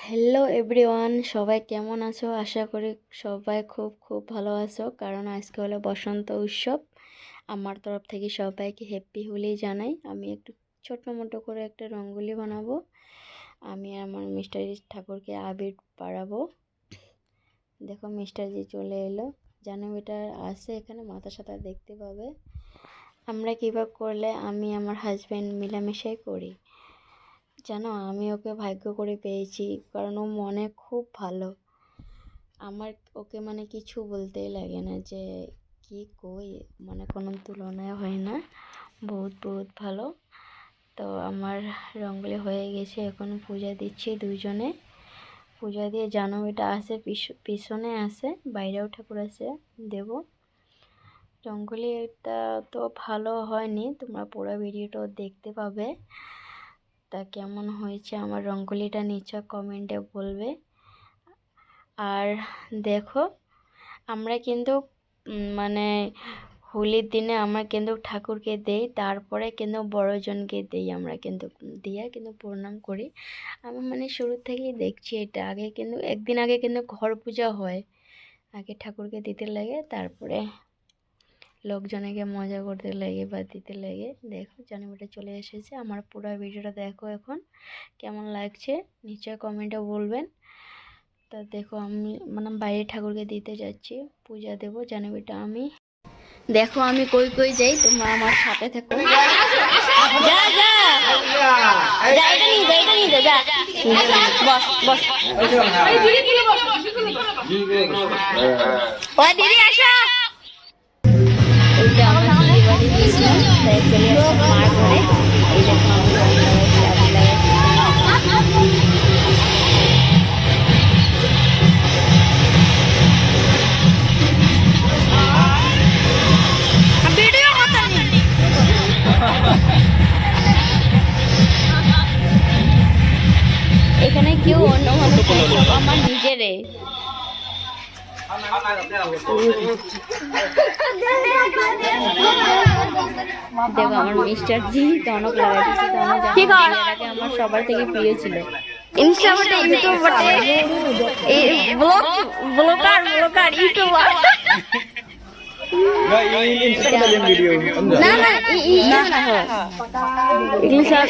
Hello everyone সবাই কেমন আছো? আশা করি সবাই খুব খুব ভালো আছো। কারণ আজকে হলো বসন্ত উৎসব। আমার তরফ থেকে সবাইকে হ্যাপি হোলি জানাই। আমি একটু ছোট মোটো করে একটা রঙ্গোলি বানাবো। আমি আমার মিস্টারি ঠাকুরকে আবির পাড়াবো দেখো, মিস্টারজি চলে এলো। জানো, এটা আছে এখানে মাথা সাথা দেখতে পাবে। আমরা কীভাবে করলে আমি আমার হাজব্যান্ড মিলামেশাই করি? জানো, আমি ওকে ভাগ্য করে পেয়েছি, কারণ ও মনে খুব ভালো। আমার ওকে মানে কিছু বলতেই লাগে না যে, কি কই? মানে কোনো তুলনায় হয় না। বহুত বহুত ভালো। তো আমার রঙ্গলি হয়ে গেছে, এখন পূজা দিচ্ছি দুজনে পূজা দিয়ে জানো এটা আছে পিছনে আছে, বাইরেও ঠাকুর আছে, দেব। রঙ্গলিটা তো ভালো হয়নি, তোমরা পুরো ভিডিওটাও দেখতে পাবে। তা কেমন হয়েছে আমার রঙ্গোলিটা নিচে কমেন্টে বলবে। আর দেখো, আমরা কিন্তু মানে হোলির দিনে আমরা কিন্তু ঠাকুরকে দেই, তারপরে কিন্তু বড়জনকে দেই আমরা কিন্তু, দিয়ে কিন্তু প্রণাম করি। আমি মানে শুরু থেকেই দেখছি এটা, আগে কিন্তু, একদিন আগে কিন্তু ঘর পূজা হয়। আগে ঠাকুরকে দিতে লাগে, তারপরে লোকজনকে মজা করতে লাগে বা দিতে লাগে দেখো জানিবাটা চলে এসেছে আমার পুরো ভিডিওটা দেখো এখন কেমন লাগছে নিশ্চয় কমেন্টে বলবেন তা দেখো আমি মানে বাইরে ঠাকুরকে দিতে যাচ্ছি পূজা দেবো জানিবিটা আমি দেখো আমি কই কই যাই তোমরা আমার সাথে থাকো বস বস দিদি এইটা আমার দিদি বাড়ি দিয়েছিলাম তাই চলে এখানে কেউ অন্য মানুষ আমার নিজেরে দেখো আমার মিস্টার জি টনক লাগাইতেছে টনক কি আমার সবার থেকে প্রিয় ছিল। ইনস্টা বটে ইউটিউব বটে এই blog blogger blogger YouTuber.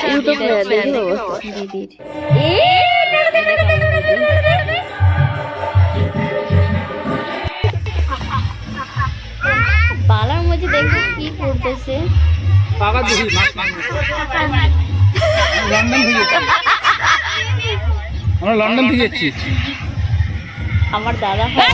YouTube দিদির লন্ডন থেকে আমরা লন্ডন থেকে যাচ্ছি। আমার দাদা হয়।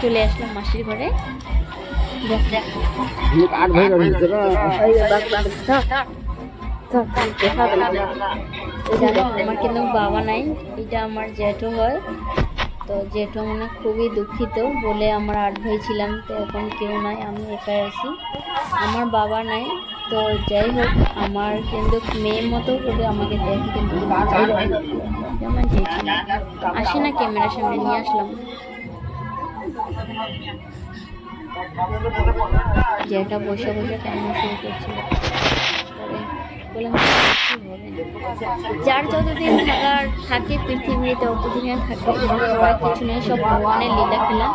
চলে আসলাম মাসির ঘরে। দেখ আমার কিন্তু বাবা নাই এটা আমার জেঠু হয় তো জেঠু মানে খুবই দুঃখিত বলে আমরা আট ভাই ছিলাম তো এখন কেউ নাই আমি একাই আছি আমার বাবা নাই তো যাই হোক আমার কিন্তু মেয়ের মতো করে আমাকে দেখে কিন্তু আমার জেঠু আসে না ক্যামেরার সামনে নিয়ে আসলাম যেটা বসে বসে কান্না শুরু করছিল যার যতদিন থাকার থাকে পৃথিবীতে ততদিন থাকে সবার কিছু নেই সব ভগবানের লীলা খেলা।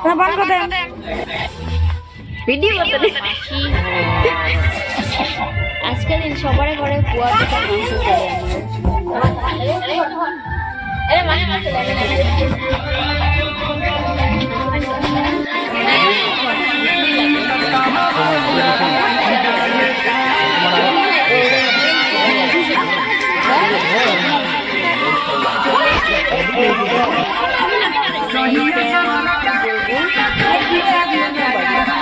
ভিডিও করতে আজকের দিন সবার ঘরে কুয়া পিঠা মাংস চলে আমার Thank you.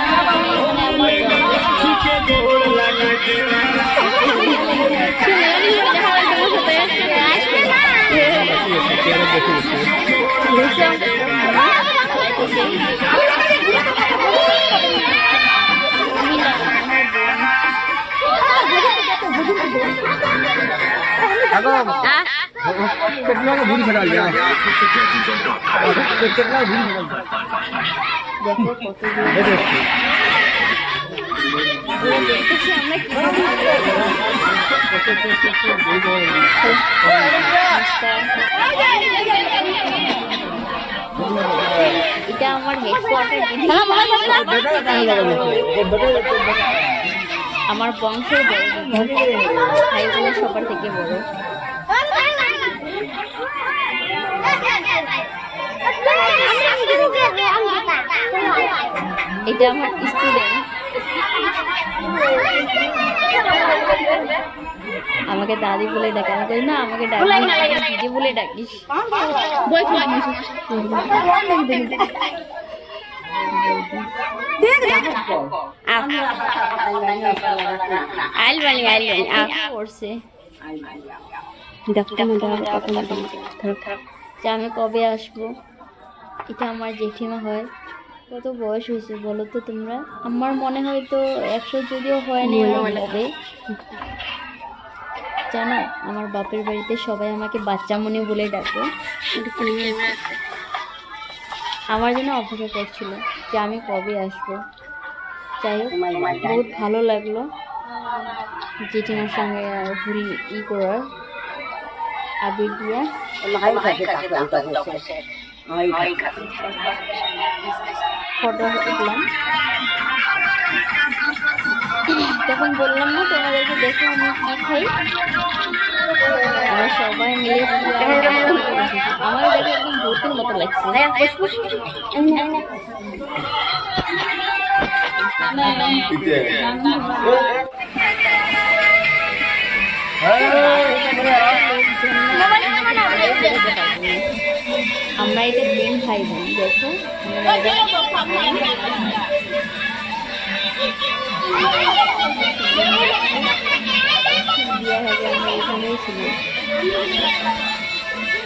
এটা আমার হেডকোয়ার্টার আমার বংশের বড় ভাই সবার থেকে বড়। এটা আমার স্টুডেন্ট আমাকে দাদি বলে ডাকে। আমি না, আমাকে দিদি বলে ডাকিস। আইল বালি, আইল আপ করছে? না যে আমি কবে আসব? এটা আমার জেঠিমা হয়। কত বয়স হয়েছে বলো তো তোমরা? আমার মনে হয় তো একশো যদিও হয়নি আমার হবে জানো আমার বাপের বাড়িতে সবাই আমাকে বাচ্চা মনে বলে ডাকে। আমার জন্য অপেক্ষা করছিল যে আমি কবে আসব। যাই হোক বহুত ভালো লাগল। জেঠিমার সঙ্গে ঘুরি ই করার। আবির দিয়া ফটো উঠলাম তখন বললাম না তোমাদেরকে দেখো আমি কি খাই আমরা সবাই মিলে আমার দেখে একদম ভূতের মতো লাগছে। দিন খাই বোন দেখো আমরা এটা বিয়ে হয়ে গেলে আমরা এখানেই ছিলাম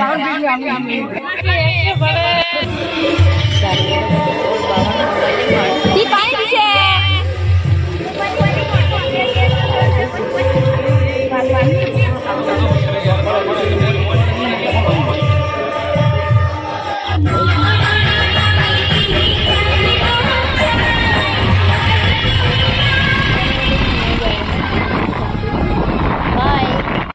我的心陪你把